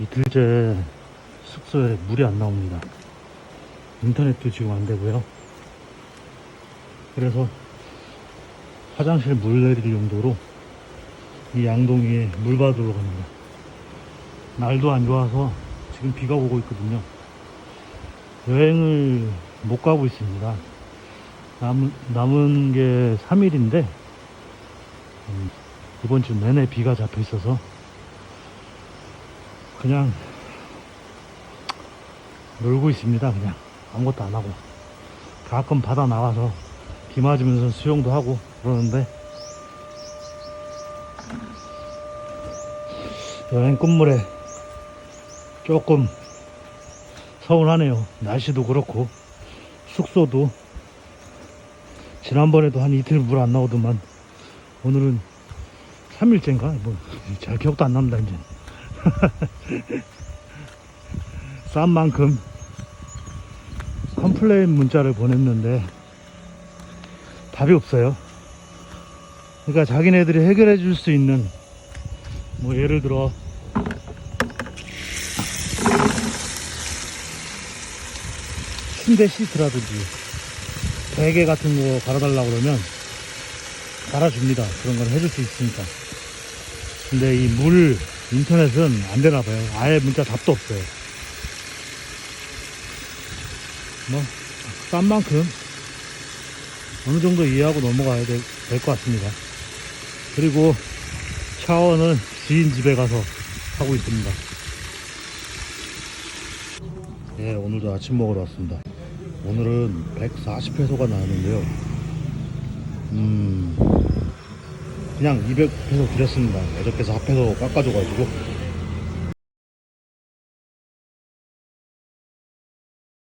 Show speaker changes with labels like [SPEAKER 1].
[SPEAKER 1] 이틀째 숙소에 물이 안 나옵니다. 인터넷도 지금 안 되고요. 그래서 화장실 물 내릴 용도로 이 양동이에 물 받으러 갑니다. 날도 안 좋아서 지금 비가 오고 있거든요. 여행을 못 가고 있습니다. 남은, 남은 게 3일인데, 음, 이번 주 내내 비가 잡혀 있어서, 그냥, 놀고 있습니다, 그냥. 아무것도 안 하고. 가끔 바다 나가서 비 맞으면서 수영도 하고 그러는데, 여행 끝물에 조금 서운하네요. 날씨도 그렇고, 숙소도 지난번에도 한 이틀 물 안 나오더만 오늘은 3일째인가? 뭐 잘 기억도 안 납니다 이제 싼 만큼 컴플레인 문자를 보냈는데 답이 없어요 그러니까 자기네들이 해결해 줄 수 있는 뭐 예를 들어 침대 시트라든지 베개 같은 거 갈아달라고 그러면 갈아줍니다. 그런 걸 해줄 수 있으니까. 근데 이 물, 인터넷은 안 되나 봐요. 아예 문자 답도 없어요. 뭐, 싼 만큼 어느 정도 이해하고 넘어가야 될 것 같습니다. 그리고 샤워는 지인 집에 가서 하고 있습니다. 예, 오늘도 아침 먹으러 왔습니다. 오늘은 140페소가 나왔는데요. 음, 그냥 200페소 드렸습니다. 어저께서 합해서 깎아줘가지고.